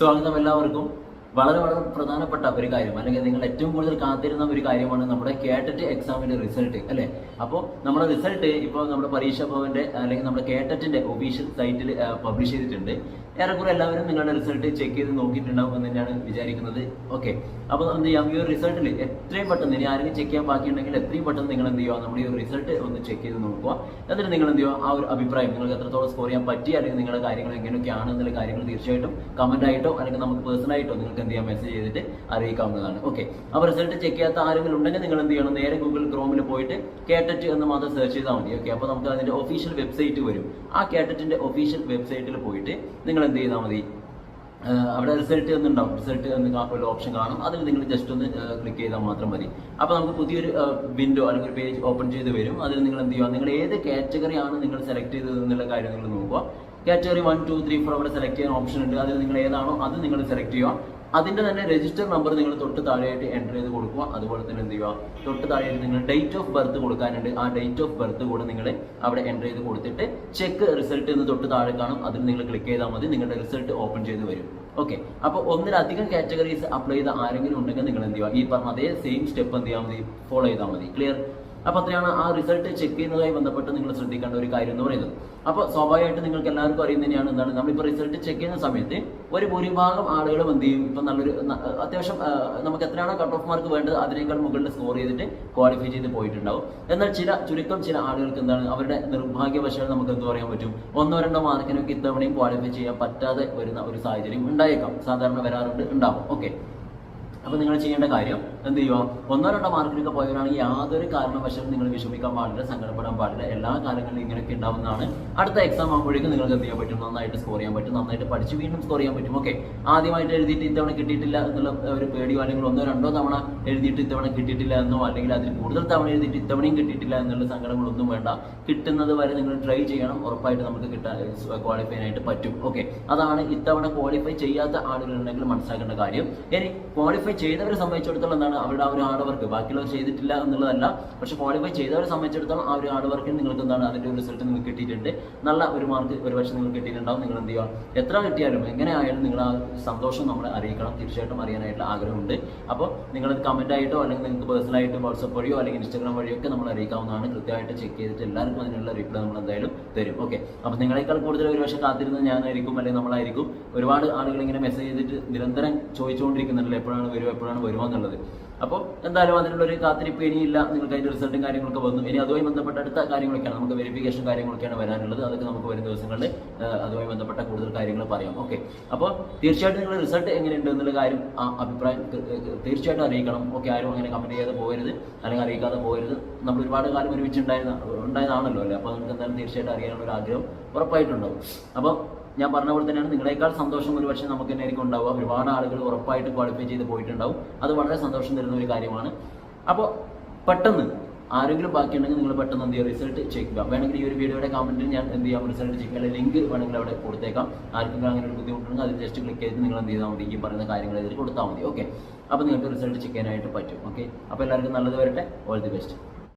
സ്വാഗതം എല്ലാവർക്കും വളരെ വളരെ പ്രധാനപ്പെട്ട ഒരു കാര്യം. അല്ലെങ്കിൽ നിങ്ങൾ ഏറ്റവും കൂടുതൽ കാത്തിരുന്ന ഒരു കാര്യമാണ് നമ്മുടെ കേട്ടറ്റ് എക്സാമിന്റെ റിസൾട്ട് അല്ലെ? അപ്പോൾ നമ്മുടെ റിസൾട്ട് ഇപ്പോൾ നമ്മുടെ പരീക്ഷാ ഭവന്റെ അല്ലെങ്കിൽ നമ്മുടെ കേട്ടറ്റിന്റെ ഒഫീഷ്യൽ സൈറ്റിൽ പബ്ലിഷ് ചെയ്തിട്ടുണ്ട്. ഏറെക്കുറെ എല്ലാവരും നിങ്ങളുടെ റിസൾട്ട് ചെക്ക് ചെയ്ത് നോക്കിയിട്ടുണ്ടാവും എന്ന് തന്നെയാണ് വിചാരിക്കുന്നത്. ഓക്കെ അപ്പോൾ എന്ത് ചെയ്യാം? ഈ ഒരു റിസൾട്ടിൽ എത്രയും പെട്ടെന്ന് ഇനി ആരെങ്കിലും ചെക്ക് ചെയ്യാൻ ബാക്കിയുണ്ടെങ്കിൽ എത്രയും പെട്ടെന്ന് നിങ്ങൾ എന്ത് ചെയ്യുക? നമ്മുടെ ഈ റിസൾട്ട് ഒന്ന് ചെക്ക് ചെയ്ത് നോക്കുക. എന്നിട്ട് നിങ്ങൾ എന്ത് ചെയ്യുക? ആ ഒരു അഭിപ്രായം നിങ്ങൾക്ക് എത്രത്തോളം സ്കോർ ചെയ്യാൻ പറ്റി? അല്ലെങ്കിൽ നിങ്ങളുടെ കാര്യങ്ങൾ എങ്ങനെയൊക്കെയാണ് എന്നുള്ള കാര്യങ്ങൾ തീർച്ചയായിട്ടും കമന്റ് ആയിട്ടോ അല്ലെങ്കിൽ നമുക്ക് പേഴ്സണൽ ആയിട്ടോ നിങ്ങൾക്ക് എന്ത് ചെയ്യാം മെസ്സേജ് ചെയ്തിട്ട് അറിയിക്കാവുന്നതാണ്. ഓക്കെ അപ്പോൾ റിസൾട്ട് ചെക്ക് ചെയ്യാത്ത ആരെങ്കിലും ഉണ്ടെങ്കിൽ നിങ്ങൾ എന്ത് ചെയ്യണം? നേരെ ഗൂഗിൾ ക്രോമിൽ പോയിട്ട് കേട്ടറ്റ് എന്ന് മാത്രം സെർച്ച് ചെയ്താൽ മതി. ഓക്കെ അപ്പോൾ നമുക്ക് അതിന്റെ ഒഫീഷ്യൽ വെബ്സൈറ്റ് വരും. ആ കേട്ടറ്റിന്റെ ഒഫീഷ്യൽ വെബ്സൈറ്റിൽ പോയിട്ട് നിങ്ങൾ എന്ത് ചെയ്താൽ മതി? അവിടെ റിസൾട്ട് എന്നുണ്ടാവും റിസൾട്ട് എന്ന് ഓപ്ഷൻ കാണും. അതിൽ നിങ്ങൾ ജസ്റ്റ് ഒന്ന് ക്ലിക്ക് ചെയ്താൽ മാത്രം മതി. അപ്പോൾ നമുക്ക് പുതിയൊരു വിൻഡോ അല്ലെങ്കിൽ ഒരു പേജ് ഓപ്പൺ ചെയ്ത് വരും. അതിൽ നിങ്ങൾ എന്ത് ചെയ്യുക? നിങ്ങൾ ഏത് കാറ്റഗറി ആണ് നിങ്ങൾ സെലക്ട് ചെയ്തത് എന്നുള്ള കാര്യം നിങ്ങൾ നോക്കുക. Category one two three four അവിടെ സെലക്ട് ചെയ്യാൻ ഓപ്ഷൻ ഉണ്ട്. അതിൽ നിങ്ങൾ ഏതാണോ അത് നിങ്ങൾ സെലക്ട് ചെയ്യുക. അതിന്റെ തന്നെ രജിസ്റ്റർ നമ്പർ നിങ്ങൾ തൊട്ട് താഴെയായിട്ട് എന്റർ ചെയ്ത് കൊടുക്കുക. അതുപോലെ തന്നെ എന്ത് ചെയ്യുക? തൊട്ട് താഴെയായിട്ട് നിങ്ങൾ ഡേറ്റ് ഓഫ് ബർത്ത് കൊടുക്കാനുണ്ട്. ആ ഡേറ്റ് ഓഫ് ബർത്ത് കൂടെ നിങ്ങൾ അവിടെ എന്റർ ചെയ്ത് കൊടുത്തിട്ട് ചെക്ക് റിസൾട്ട് എന്ന് തൊട്ട് താഴെ കാണും. അതിൽ നിങ്ങൾ ക്ലിക്ക് ചെയ്താൽ മതി. നിങ്ങളുടെ റിസൾട്ട് ഓപ്പൺ ചെയ്ത് വരും. ഓക്കെ അപ്പോൾ ഒന്നിലധികം കാറ്റഗറീസ് അപ്ലൈ ചെയ്ത ആരെങ്കിലും ഉണ്ടെങ്കിൽ നിങ്ങൾ എന്ത് ചെയ്യുക? ഈ പറഞ്ഞ അതേ സെയിം സ്റ്റെപ്പ് എന്ത് ചെയ്യാൽ മതി? ഫോളോ ചെയ്താൽ മതി. ക്ലിയർ അപ്പൊ അത്രയാണ് ആ റിസൾട്ട് ചെക്ക് ചെയ്യുന്നതുമായി ബന്ധപ്പെട്ട് നിങ്ങൾ ശ്രദ്ധിക്കേണ്ട ഒരു കാര്യം എന്ന് പറയുന്നത്. അപ്പോൾ സ്വാഭാവികമായിട്ട് നിങ്ങൾക്ക് എല്ലാവർക്കും അറിയുന്ന തന്നെയാണ് എന്താണ്? നമ്മളിപ്പോൾ റിസൾട്ട് ചെക്ക് ചെയ്യുന്ന സമയത്ത് ഒരു ഭൂരിഭാഗം ആളുകളും എന്ത് ചെയ്യും? ഇപ്പം നല്ലൊരു അത്യാവശ്യം നമുക്ക് എത്രയാണോ കട്ട് ഓഫ് മാർക്ക് വേണ്ടത് അതിനേക്കാൾ മുകളിൽ സ്കോർ ചെയ്തിട്ട് ക്വാളിഫൈ ചെയ്ത് പോയിട്ടുണ്ടാവും. എന്നാൽ ചില ചുരുക്കം ചില ആളുകൾക്ക് എന്താണ്? അവരുടെ നിർഭാഗ്യവശാൽ നമുക്ക് എന്ത് പറയാൻ പറ്റും? ഒന്നോ രണ്ടോ മാർക്കിനൊക്കെ ഇത്തവണയും ക്വാളിഫൈ ചെയ്യാൻ പറ്റാതെ വരുന്ന ഒരു സാഹചര്യം ഉണ്ടായേക്കാം. സാധാരണ വരാറുണ്ട് ഉണ്ടാവും. ഓക്കെ അപ്പൊ നിങ്ങൾ ചെയ്യേണ്ട കാര്യം എന്ത് ചെയ്യുക ഒന്നോ രണ്ടോ മാർക്കിനൊക്കെ പോയവരാണെങ്കിൽ യാതൊരു കാരണവശാലും നിങ്ങൾ വിഷമിക്കാൻ പാടില്ല സങ്കടപ്പെടാൻ പാടില്ല. എല്ലാ കാലങ്ങളിലും ഇങ്ങനെയൊക്കെ ഉണ്ടാവുന്നതാണ്. അടുത്ത എക്സാം ആകുമ്പോഴേക്കും നിങ്ങൾക്ക് എന്ത് ചെയ്യാൻ പറ്റും? നന്നായിട്ട് സ്കോർ ചെയ്യാൻ പറ്റും. നന്നായിട്ട് പഠിച്ച് വീണ്ടും സ്കോർ ചെയ്യാൻ പറ്റും. ഓക്കെ ആദ്യമായിട്ട് എഴുതിയിട്ട് ഇത്തവണ കിട്ടിയിട്ടില്ല എന്നുള്ള ഒരു പേടിയോ അല്ലെങ്കിൽ ഒന്നോ രണ്ടോ തവണ എഴുതിയിട്ട് ഇത്തവണ കിട്ടിയിട്ടില്ല എന്നോ അല്ലെങ്കിൽ അതിൽ കൂടുതൽ തവണ എഴുതിയിട്ട് ഇത്തവണയും കിട്ടിയിട്ടില്ല എന്നുള്ള സങ്കടങ്ങളൊന്നും വേണ്ട. കിട്ടുന്നത് വരെ നിങ്ങൾ ട്രൈ ചെയ്യണം. ഉറപ്പായിട്ട് നമുക്ക് കിട്ടാൻ ക്വാളിഫൈ ആയിട്ട് പറ്റും. ഓക്കെ അതാണ് ഇത്തവണ ക്വാളിഫൈ ചെയ്യാത്ത ആളുകളുണ്ടെങ്കിൽ മനസ്സിലാക്കേണ്ട കാര്യം. ഇനി ക്വാളിഫൈ ചെയ്തവരെ സംബന്ധിച്ചിടത്തോളം എന്താണ് അവരുടെ ആ ഒരു ഹാർഡ് വർക്ക് ബാക്കിയുള്ളവർ ചെയ്തിട്ടില്ല എന്നുള്ളതല്ല. പക്ഷെ ക്വാളിഫൈ ചെയ്തവരെ സംബന്ധിച്ചിടത്തോളം ആ ഒരു ഹാർഡ് വർക്കിന് നിങ്ങൾക്ക് എന്താണ് അതിന്റെ ഒരു റിസൾട്ട് നിങ്ങൾക്ക് കിട്ടിയിട്ടുണ്ട്. നല്ല ഒരു മാർക്ക് ഒരു പക്ഷേ നിങ്ങൾക്ക് കിട്ടിയിട്ടുണ്ടാവും. നിങ്ങൾ എന്ത് ചെയ്യുക? എത്ര കിട്ടിയാലും എങ്ങനെ ആയാലും നിങ്ങൾ ആ സന്തോഷം നമ്മളെ അറിയിക്കണം. തീർച്ചയായിട്ടും അറിയാനായിട്ടുള്ള ആഗ്രഹമുണ്ട്. അപ്പോൾ നിങ്ങളത് ആയിട്ടോ അല്ലെങ്കിൽ നിങ്ങൾക്ക് പേഴ്സണലായിട്ട് വാട്സപ്പ് വഴിയോ അല്ലെങ്കിൽ ഇൻസ്റ്റാഗ്രാം വഴിയോ ഒക്കെ നമ്മൾ അറിയിക്കാവുന്നതാണ്. കൃത്യമായിട്ട് ചെക്ക് ചെയ്തിട്ട് എല്ലാവർക്കും അതിനുള്ള റിപ്ലൈ നമ്മൾ എന്തായാലും തരും. ഓക്കെ അപ്പോൾ നിങ്ങളെക്കാൾ കൂടുതൽ ഒരു പക്ഷേ കാത്തിരുന്നത് ഞാനായിരിക്കും അല്ലെങ്കിൽ നമ്മളായിരിക്കും. ഒരുപാട് ആളുകൾ ഇങ്ങനെ മെസ്സേജ് ചെയ്തിട്ട് നിരന്തരം ചോദിച്ചുകൊണ്ടിരിക്കുന്നുണ്ടല്ലോ. എപ്പോഴാണ് വരുമോ എപ്പോഴാണ് വരുമോ എന്നുള്ളത് അപ്പോൾ എന്തായാലും അതിനുള്ള ഒരു കാത്തിരിപ്പ് ഇനിയില്ല. നിങ്ങൾക്ക് അതിന്റെ റിസൾട്ടും കാര്യങ്ങളൊക്കെ വന്നു. ഇനി അതുമായി ബന്ധപ്പെട്ട അടുത്ത കാര്യങ്ങളൊക്കെയാണ് നമുക്ക് വെരിഫിക്കേഷൻ കാര്യങ്ങളൊക്കെയാണ് വരാനുള്ളത്. അതൊക്കെ നമുക്ക് വരും ദിവസങ്ങളിൽ അതുമായി ബന്ധപ്പെട്ട കൂടുതൽ കാര്യങ്ങൾ പറയാം. ഓക്കെ അപ്പോൾ തീർച്ചയായിട്ടും നിങ്ങൾ റിസൾട്ട് എങ്ങനെയുണ്ട് എന്നുള്ള കാര്യം ആ അഭിപ്രായം തീർച്ചയായിട്ടും അറിയിക്കണം. ഓക്കെ ആരും അങ്ങനെ കമന്റ് ചെയ്യാതെ പോകരുത്. അല്ലെങ്കിൽ അറിയിക്കാതെ പോകരുത്. നമ്മൾ ഒരുപാട് കാലം ഒരുമിച്ച് ഉണ്ടായിരുന്ന ഉണ്ടായതാണല്ലോ അല്ലേ? അപ്പോൾ നിങ്ങൾക്ക് എന്തായാലും തീർച്ചയായിട്ടും അറിയാനുള്ള ഒരു ആഗ്രഹം ഉറപ്പായിട്ടുണ്ടാവും. അപ്പോൾ ഞാൻ പറഞ്ഞ പോലെ തന്നെയാണ് നിങ്ങളെക്കാൾ സന്തോഷം ഒരു പക്ഷേ നമുക്ക് തന്നെ ആയിരിക്കും ഉണ്ടാവുക. ഒരുപാട് ആളുകൾ ഉറപ്പായിട്ട് ക്വാളിഫൈ ചെയ്ത് പോയിട്ടുണ്ടാവും. അത് വളരെ സന്തോഷം തരുന്ന ഒരു കാര്യമാണ്. അപ്പോൾ പെട്ടെന്ന് ആരെങ്കിലും ബാക്കിയുണ്ടെങ്കിൽ നിങ്ങൾ പെട്ടെന്ന് എന്ത് ചെയ്യുക റിസൾട്ട് ചെയ്യുക വേണമെങ്കിൽ ഈ ഒരു വീഡിയോയുടെ കമന്റിൽ ഞാൻ എന്ത് ചെയ്യാം? റിസൾട്ട് ചെയ്യുക അല്ലെങ്കിൽ ലിങ്ക് വേണമെങ്കിൽ അവിടെ കൊടുത്തേക്കാം. ആർക്കെങ്കിലും അങ്ങനെ ഒരു ബുദ്ധിമുട്ടുണ്ടെങ്കിൽ അതിൽ ജസ്റ്റ് ക്ലിക്ക് ചെയ്ത് നിങ്ങൾ എന്ത് ചെയ്താൽ മതി. ഈ പറയുന്ന കാര്യങ്ങൾ ഇതിൽ കൊടുത്താൽ മതി. ഓക്കെ അപ്പോൾ നിങ്ങൾക്ക് റിസൾട്ട് ചെയ്യാനായിട്ട് പറ്റും. ഓക്കെ അപ്പോൾ എല്ലാവർക്കും നല്ലത് വരട്ടെ. All the best